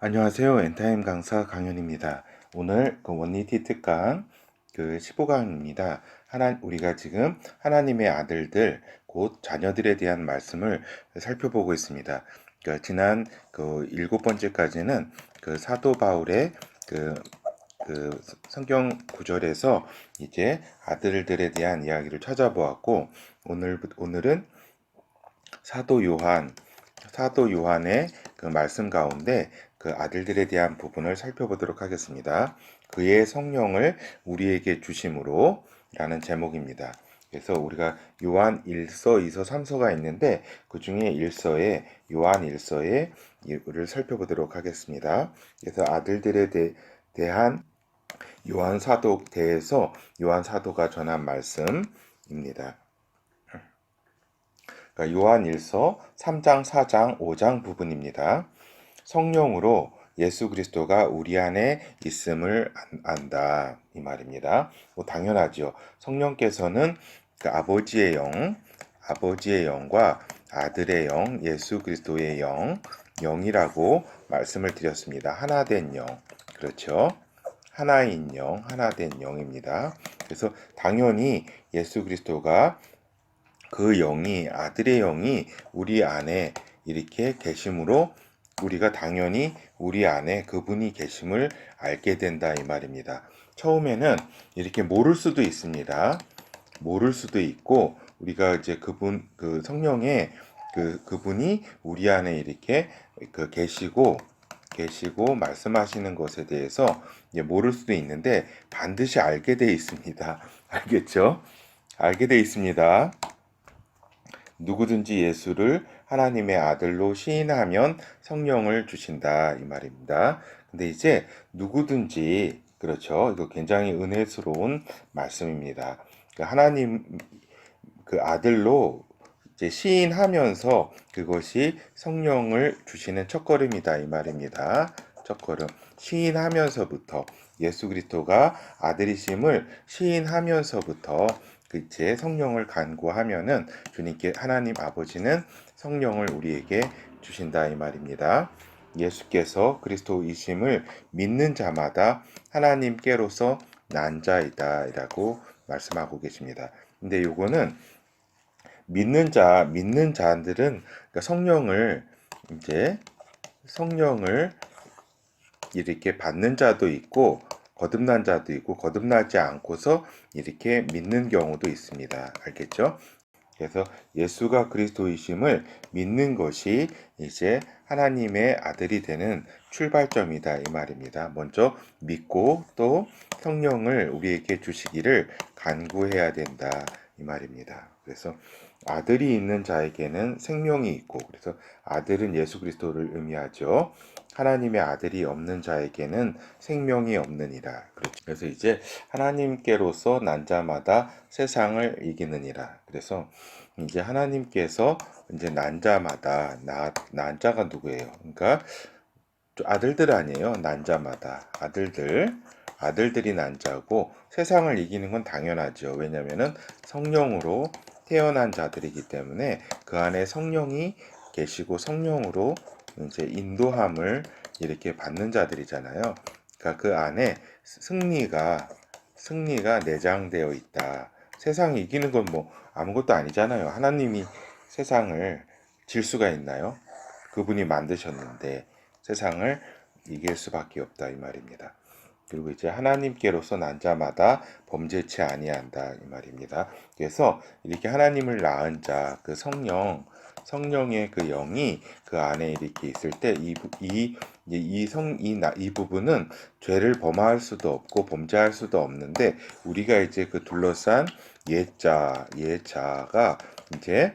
안녕하세요. 엔타임 강사 강현입니다. 오늘 그 원리티 특강 그 15강입니다. 하나 우리가 지금 하나님의 아들들 곧 자녀들에 대한 말씀을 살펴보고 있습니다. 그러니까 지난 그 일곱 번째까지는 그 사도 바울의 그, 그 성경 구절에서 이제 아들들에 대한 이야기를 찾아보았고 오늘 오늘은 사도 요한 사도 요한의 그 말씀 가운데 그 아들들에 대한 부분을 살펴보도록 하겠습니다. 그의 성령을 우리에게 주심으로 라는 제목입니다. 그래서 우리가 요한 1서, 2서, 3서가 있는데 그 중에 1서에 요한 1서에 이를 살펴보도록 하겠습니다. 그래서 아들들에 대, 대한 요한 사도 대해서 요한 사도가 전한 말씀입니다. 그러니까 요한 1서 3장, 4장, 5장 부분입니다. 성령으로 예수 그리스도가 우리 안에 있음을 안다 이 말입니다. 뭐 당연하죠. 성령께서는 그 아버지의 영, 아버지의 영과 아들의 영, 예수 그리스도의 영, 영이라고 말씀을 드렸습니다. 하나된 영, 그렇죠? 하나인 영, 하나된 영입니다. 그래서 당연히 예수 그리스도가 그 영이 아들의 영이 우리 안에 이렇게 계심으로 우리가 당연히 우리 안에 그분이 계심을 알게 된다 이 말입니다. 처음에는 이렇게 모를 수도 있습니다. 모를 수도 있고 우리가 이제 그분 그 성령의 그 그분이 우리 안에 이렇게 그 계시고 계시고 말씀하시는 것에 대해서 모를 수도 있는데 반드시 알게 돼 있습니다. 알겠죠? 알게 돼 있습니다. 누구든지 예수를 하나님의 아들로 시인하면 성령을 주신다 이 말입니다. 근데 이제 누구든지 그렇죠. 이거 굉장히 은혜스러운 말씀입니다. 그 하나님 그 아들로 이제 시인하면서 그것이 성령을 주시는 첫걸음이다 이 말입니다. 첫걸음 시인하면서부터 예수 그리스도가 아들이심을 시인하면서부터 그제 성령을 간구하면은 주님께 하나님 아버지는 성령을 우리에게 주신다 이 말입니다. 예수께서 그리스도이심을 믿는 자마다 하나님께로서 난 자이다라고 말씀하고 계십니다. 근데 요거는 믿는 자, 믿는 자들은 그러니까 성령을 이제 성령을 이렇게 받는 자도 있고 거듭난 자도 있고 거듭나지 않고서 이렇게 믿는 경우도 있습니다. 알겠죠? 그래서 예수가 그리스도이심을 믿는 것이 이제 하나님의 아들이 되는 출발점이다 이 말입니다. 먼저 믿고 또 성령을 우리에게 주시기를 간구해야 된다 이 말입니다. 그래서 아들이 있는 자에게는 생명이 있고 그래서 아들은 예수 그리스도를 의미하죠. 하나님의 아들이 없는 자에게는 생명이 없느니라. 그렇죠. 그래서 이제 하나님께로서 난 자마다 세상을 이기느니라. 그래서 이제 하나님께서 이제 난 자마다 나, 난 자가 누구예요? 그러니까 아들들 아니에요. 난 자마다 아들들 아들들이 난 자고 세상을 이기는 건 당연하죠. 왜냐면은 성령으로 태어난 자들이기 때문에 그 안에 성령이 계시고 성령으로 이제 인도함을 이렇게 받는 자들이잖아요. 그러니까 그 안에 승리가 승리가 내장되어 있다. 세상 이기는 건 뭐 아무것도 아니잖아요. 하나님이 세상을 질 수가 있나요? 그분이 만드셨는데 세상을 이길 수밖에 없다 이 말입니다. 그리고 이제 하나님께로서 난 자마다 범죄치 아니한다 이 말입니다. 그래서 이렇게 하나님을 낳은 자 그 성령 성령의 그 영이 그 안에 이렇게 있을 때이이성이이 부분은 죄를 범할 수도 없고 범죄할 수도 없는데 우리가 이제 그 둘러싼 예자 예자가 이제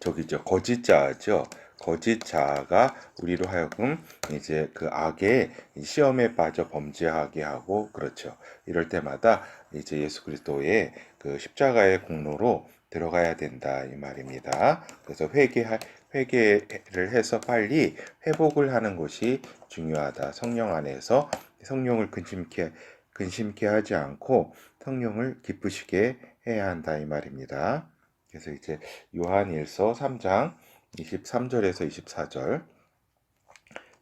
저기죠 거짓자죠. 거짓 자가 우리로 하여금 이제 그 악의 시험에 빠져 범죄하게 하고 그렇죠. 이럴 때마다 이제 예수 그리스도의 그 십자가의 공로로 들어가야 된다 이 말입니다. 그래서 회개할 회개를 해서 빨리 회복을 하는 것이 중요하다. 성령 안에서 성령을 근심케 근심케 하지 않고 성령을 기쁘시게 해야 한다 이 말입니다. 그래서 이제 요한일서 3장 23절에서 24절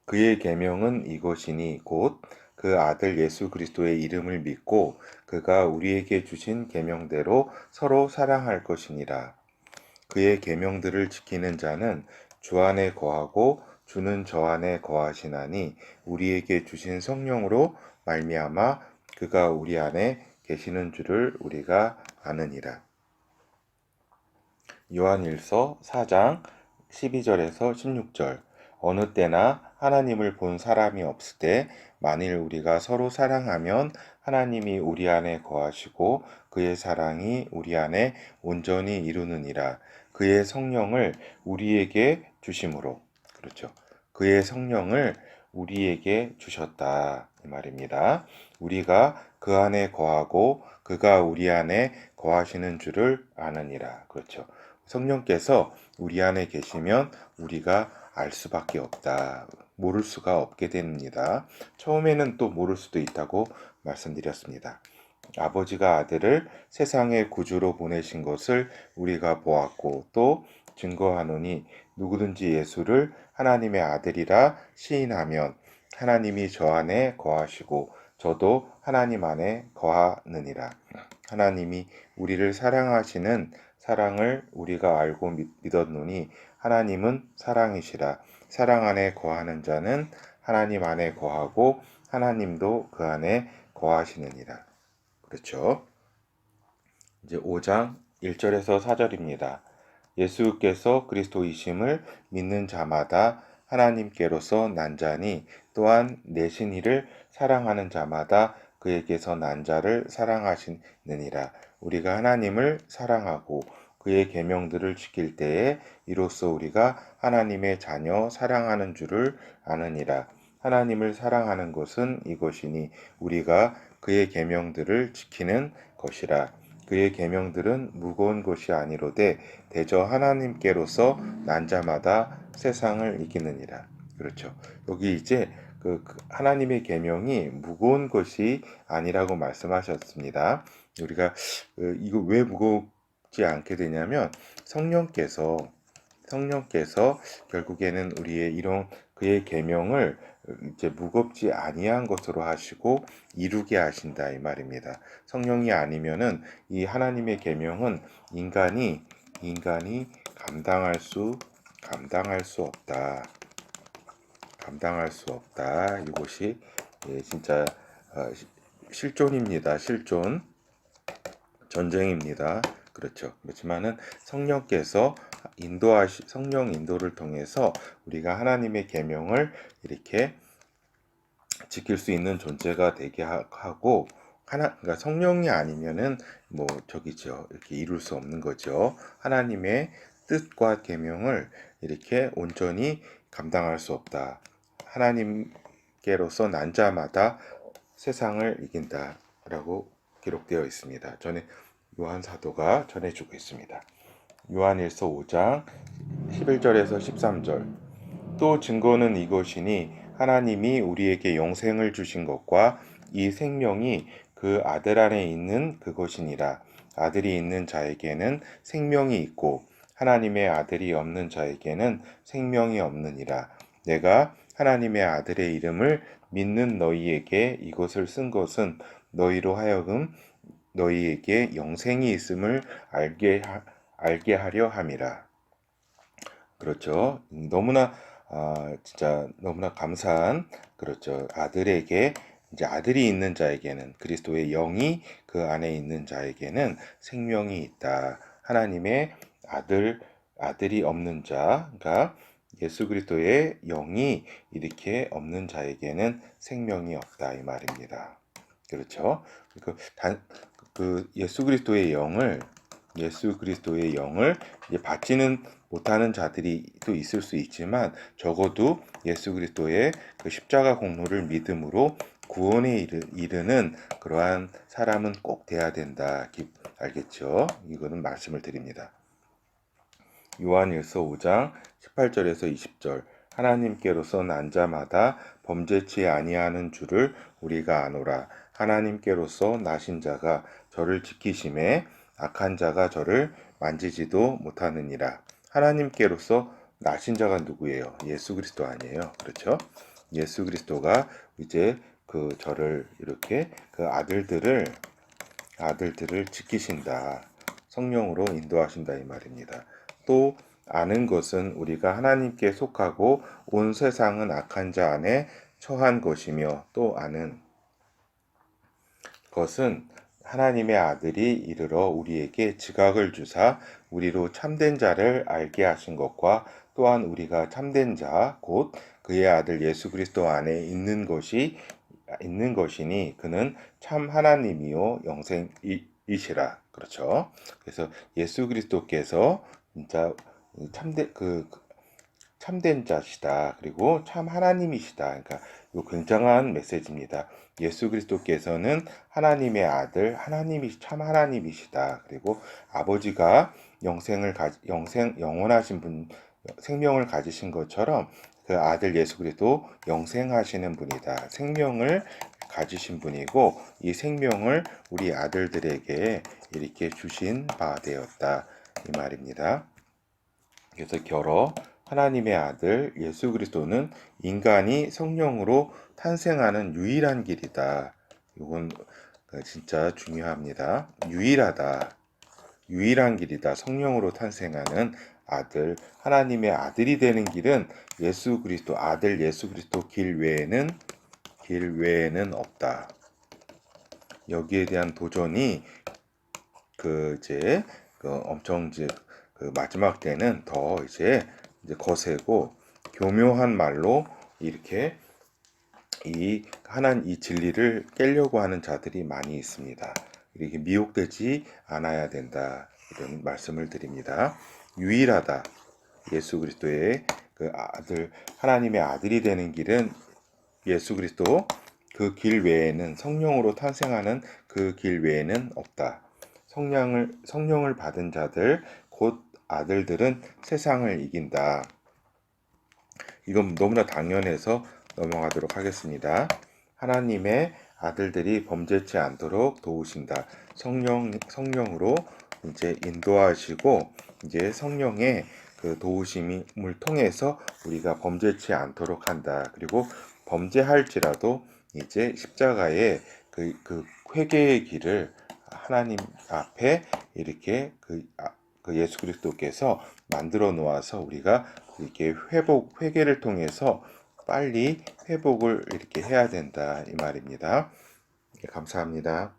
그의 계명은 이것이니 곧 그 아들 예수 그리스도의 이름을 믿고 그가 우리에게 주신 계명대로 서로 사랑할 것이니라. 그의 계명들을 지키는 자는 주 안에 거하고 주는 저 안에 거하시나니 우리에게 주신 성령으로 말미암아 그가 우리 안에 계시는 줄을 우리가 아느니라. 요한일서 4장 12절에서 16절 어느 때나 하나님을 본 사람이 없을 때 만일 우리가 서로 사랑하면 하나님이 우리 안에 거하시고 그의 사랑이 우리 안에 온전히 이루느니라 그의 성령을 우리에게 주심으로 그렇죠. 그의 성령을 우리에게 주셨다 이 말입니다. 우리가 그 안에 거하고 그가 우리 안에 거하시는 줄을 아느니라. 그렇죠. 성령께서 우리 안에 계시면 우리가 알 수밖에 없다. 모를 수가 없게 됩니다. 처음에는 또 모를 수도 있다고 말씀드렸습니다. 아버지가 아들을 세상의 구주로 보내신 것을 우리가 보았고 또 증거하노니 누구든지 예수를 하나님의 아들이라 시인하면 하나님이 저 안에 거하시고 저도 하나님 안에 거하느니라. 하나님이 우리를 사랑하시는 사랑을 우리가 알고 믿, 믿었노니 하나님은 사랑이시라. 사랑 안에 거하는 자는 하나님 안에 거하고 하나님도 그 안에 거하시느니라. 그렇죠? 이제 5장 1절에서 4절입니다. 예수께서 그리스도이심을 믿는 자마다 하나님께로서 난 자니 또한 내신 이를 사랑하는 자마다 그에게서 난 자를 사랑하시느니라. 우리가 하나님을 사랑하고 그의 계명들을 지킬 때에 이로써 우리가 하나님의 자녀 사랑하는 줄을 아느니라. 하나님을 사랑하는 것은 이것이니 우리가 그의 계명들을 지키는 것이라. 그의 계명들은 무거운 것이 아니로되 대저 하나님께로서 난 자마다 세상을 이기느니라. 그렇죠. 여기 이제 그 하나님의 계명이 무거운 것이 아니라고 말씀하셨습니다. 우리가 그 이거 왜 무겁지 않게 되냐면 성령께서 성령께서 결국에는 우리의 이런 그의 계명을 이제 무겁지 아니한 것으로 하시고 이루게 하신다 이 말입니다. 성령이 아니면은 이 하나님의 계명은 인간이 인간이 감당할 수 감당할 수 없다. 감당할 수 없다. 이것이 예, 진짜 어, 실존입니다. 실존 전쟁입니다. 그렇죠. 그렇지만은 성령께서 인도하시 성령 인도를 통해서 우리가 하나님의 계명을 이렇게 지킬 수 있는 존재가 되게 하고 하나 그러니까 성령이 아니면은 뭐 저기죠 이렇게 이룰 수 없는 거죠 하나님의 뜻과 계명을 이렇게 온전히 감당할 수 없다 하나님께로서 난 자마다 세상을 이긴다라고 기록되어 있습니다. 전에 요한 사도가 전해주고 있습니다. 요한일서 5장 11절에서 13절. 또 증거는 이것이니 하나님이 우리에게 영생을 주신 것과 이 생명이 그 아들 안에 있는 그것이니라. 아들이 있는 자에게는 생명이 있고 하나님의 아들이 없는 자에게는 생명이 없느니라. 내가 하나님의 아들의 이름을 믿는 너희에게 이것을 쓴 것은 너희로 하여금 너희에게 영생이 있음을 알게 하, 알게 하려 함이라. 그렇죠. 너무나 아, 진짜 너무나 감사한 그렇죠. 아들에게 이제 아들이 있는 자에게는 그리스도의 영이 그 안에 있는 자에게는 생명이 있다. 하나님의 아들 아들이 없는 자, 그러니까 예수 그리스도의 영이 이렇게 없는 자에게는 생명이 없다 이 말입니다. 그렇죠? 그, 단, 그 예수 그리스도의 영을 예수 그리스도의 영을 받지는 못하는 자들이 또 있을 수 있지만 적어도 예수 그리스도의 그 십자가 공로를 믿음으로 구원에 이르, 는 그러한 사람은 꼭 돼야 된다. 알겠죠? 이거는 말씀을 드립니다. 요한일서 5장 18절에서 20절 하나님께로서 난 자마다 범죄치 아니하는 줄을 우리가 아노라 하나님께로서 나신 자가 저를 지키심에 악한 자가 저를 만지지도 못하느니라. 하나님께로서 나신 자가 누구예요? 예수 그리스도 아니에요. 그렇죠? 예수 그리스도가 이제 그 저를 이렇게 그 아들들을 아들들을 지키신다. 성령으로 인도하신다 이 말입니다. 또 아는 것은 우리가 하나님께 속하고 온 세상은 악한 자 안에 처한 것이며 또 아는 것은 하나님의 아들이 이르러 우리에게 지각을 주사 우리로 참된 자를 알게 하신 것과 또한 우리가 참된 자 곧 그의 아들 예수 그리스도 안에 있는 것이 있는 것이니 그는 참 하나님이요 영생이시라 그렇죠. 그래서 예수 그리스도께서 진짜 참된 그 참된 자시다. 그리고 참 하나님이시다. 그러니까 이 굉장한 메시지입니다. 예수 그리스도께서는 하나님의 아들, 하나님이 참 하나님이시다. 그리고 아버지가 영생을 가 영생 영원하신 분 생명을 가지신 것처럼 그 아들 예수 그리스도 영생하시는 분이다. 생명을 가지신 분이고 이 생명을 우리 아들들에게 이렇게 주신 바 되었다. 이 말입니다. 그래서 결어 하나님의 아들 예수 그리스도는 인간이 성령으로 탄생하는 유일한 길이다. 이건 진짜 중요합니다. 유일하다. 유일한 길이다. 성령으로 탄생하는 아들, 하나님의 아들이 되는 길은 예수 그리스도 아들 예수 그리스도 길 외에는 길 외에는 없다. 여기에 대한 도전이 그 이제 그 엄청 이제 그 마지막 때는 더 이제 이제 거세고 교묘한 말로 이렇게 이 하나님 이 진리를 깨려고 하는 자들이 많이 있습니다. 이렇게 미혹되지 않아야 된다 이런 말씀을 드립니다. 유일하다 예수 그리스도의 그 아들 하나님의 아들이 되는 길은 예수 그리스도 그 길 외에는 성령으로 탄생하는 그 길 외에는 없다. 성령을 성령을 받은 자들 곧 아들들은 세상을 이긴다. 이건 너무나 당연해서 넘어가도록 하겠습니다. 하나님의 아들들이 범죄치 않도록 도우신다. 성령 성령으로 이제 인도하시고 이제 성령의 그 도우심을 통해서 우리가 범죄치 않도록 한다. 그리고 범죄할지라도 이제 십자가의 그, 그 회개의 길을 하나님 앞에 이렇게 그, 아, 그 예수 그리스도께서 만들어 놓아서 우리가 이렇게 회복, 회개를 통해서 빨리 회복을 이렇게 해야 된다. 이 말입니다. 예, 감사합니다.